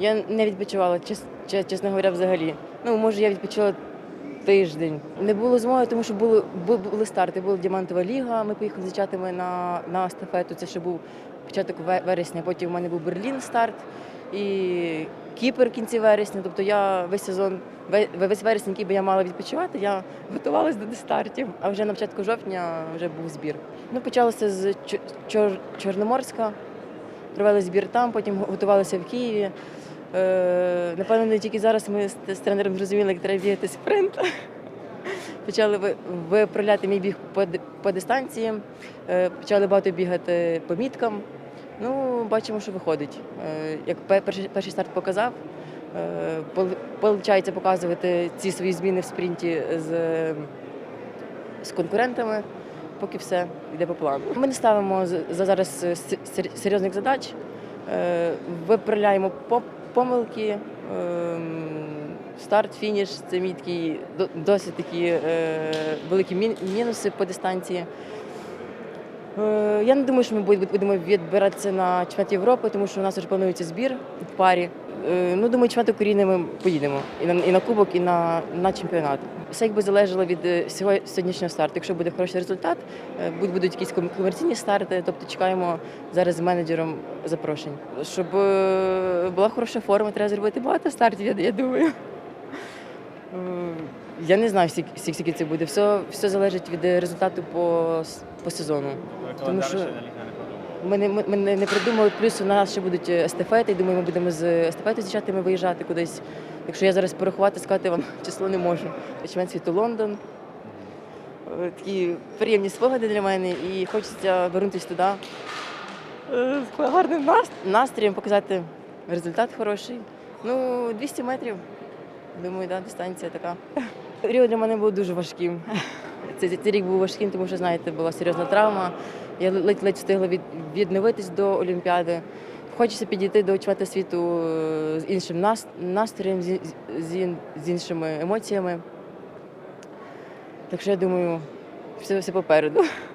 Я не відпочивала, чес- чесно говоря, взагалі. Ну, може, я відпочила тиждень. Не було змоги, тому що були, були старти. Була Діамантова ліга. Ми поїхали з дівчатами на, на естафету. Це ще був початок вересня. Потім у мене був Берлін старт і Кіпр в кінці вересня. Тобто я весь сезон, весь вересень, який би я мала відпочивати, я готувалася до стартів. А вже на початку жовтня вже був збір. Ну, почалося з Чор- Чорноморська. Провели збір там, потім готувалися в Києві. Е, напевно, не тільки зараз ми з, тренером зрозуміли, як треба бігати спринт. Почали виправляти мій біг по, по дистанції, е, почали багато бігати по міткам. Ну, бачимо, що виходить. Е, як перший, старт показав, виходить показувати ці свої зміни в спринті з, з конкурентами, поки все йде по плану. Ми не ставимо за зараз серйозних задач, виправляємо по- помилки. ем, Старт, фініш це мій такий до- досить такі е, великі мін- мінуси по дистанції. Е, Я не думаю, що ми будемо відбиратися на чемпіонат Європи, тому що у нас вже планується збір в парі. Е, Ну, думаю, чемпіонат України ми поїдемо і на, і на кубок, і на, на чемпіонат. Все якби залежало від е, сьогоднішнього старту. Якщо буде хороший результат, будь- будуть якісь комерційні старти, тобто чекаємо зараз з менеджером запрошень. Щоб була хороша форма, треба зробити багато стартів, я, я думаю. Е, Я не знаю, скільки, скільки це буде. Все, все залежить від е, результату по, по сезону. Тому що ми не, ми, ми не не придумали, плюс у нас ще будуть е, естафети. і Думаю, ми будемо з естафети з дівчатами виїжджати кудись. Якщо я зараз порахувати, сказати вам число не можу. Чемпіонат світу Лондон. Е, Такі приємні спогади для мене і хочеться вернутися туди е, з гарним нас- настроєм, показати результат хороший. Ну, 200 метрів. Думаю, да, дистанція така. Ріо для мене був дуже важким. Цей, цей рік був важким, тому що, знаєте, була серйозна травма. Я ледь-ледь встигла від, відновитись до Олімпіади. Хочеться підійти до чемпіонату світу е, з іншим настроєм, з, з, з іншими емоціями. Так що я думаю, все, все попереду.